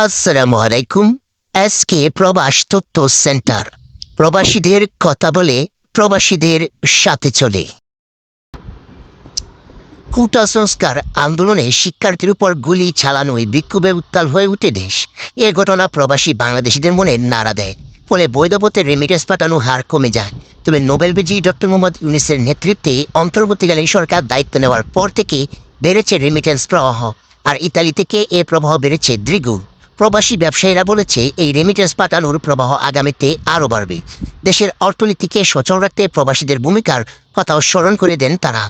আসসালামু আলাইকুম এসকে প্রবাস তথ্য সেন্টার। প্রবাসীদের কথা বলে প্রবাসীদের সাথে চলে। কুটা সংস্কার আন্দোলনে শিক্ষার্থীর উপর গুলি চালানোয় বিক্ষোভে উত্তাল হয়ে উঠে দেশ। এ ঘটনা প্রবাসী বাংলাদেশিদের মনে নাড়া দেয়। ফলে বৈধ পথে রেমিটেন্স পাঠানো হার কমে যায়। তবে নোবেল বিজয়ী ডক্টর মোহাম্মদ ইউনিসের নেতৃত্বে অন্তর্বর্তীকালীন সরকার দায়িত্ব নেওয়ার পর থেকে বেড়েছে রেমিটেন্স প্রবাহ। আর ইতালি থেকে এ প্রবাহ বেড়েছে দ্বিগুণ। প্রবাসী ব্যবসায়ীরা বলেছে, এই রেমিটেন্স পাঠানোর প্রবাহ আগামীতে আরও বাড়বে। দেশের অর্থনীতিকে সচল রাখতে প্রবাসীদের ভূমিকার কথাও স্মরণ করে দেন তারা।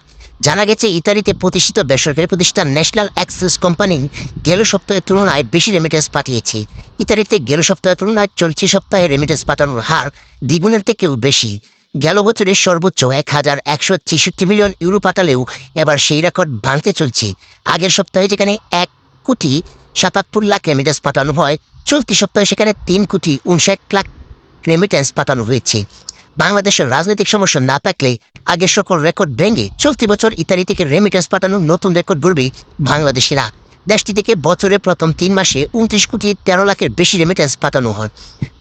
জানা গেছে, ইতালিতে প্রতিষ্ঠিত বেসরকারি প্রতিষ্ঠান ন্যাশনাল অ্যাক্সেস কোম্পানি গেল সপ্তাহের তুলনায় বেশি রেমিটেন্স পাঠিয়েছে। ইতালিতে গেল সপ্তাহের তুলনায় চলতি সপ্তাহে রেমিটেন্স পাঠানোর হার দ্বিগুণের থেকেও বেশি। গেল বছরের সর্বোচ্চ এক হাজার একশো ছেষট্টি মিলিয়ন ইউরো পাঠালেও এবার সেই রেকর্ড ভাঙতে চলছে। আগের সপ্তাহে যেখানে এক কোটি সাতাত্তর লাখ রেমিটেন্স পাঠানো হয়। চলতি সপ্তাহে সেখানে তিন কোটি উনষাট লাখ রেমিটেন্স পাঠানো হয়েছে। বাংলাদেশের রাজনৈতিক সমস্যা না থাকলে আগের সকল রেকর্ড ভেঙে চলতি বছর ইতালি থেকে রেমিটেন্স পাঠানোর নতুন রেকর্ড গড়বে বাংলাদেশিরা। দেশটি থেকে বছরে প্রথম তিন মাসে উনত্রিশ কোটি তেরো লাখের বেশি রেমিটেন্স পাঠানো হয়।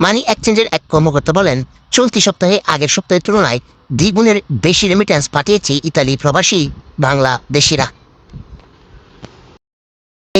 মানি এক্সচেঞ্জের এক কর্মকর্তা বলেন, চলতি সপ্তাহে আগের সপ্তাহের তুলনায় দ্বিগুণের বেশি রেমিটেন্স পাঠিয়েছে ইতালি প্রবাসী বাংলাদেশিরা।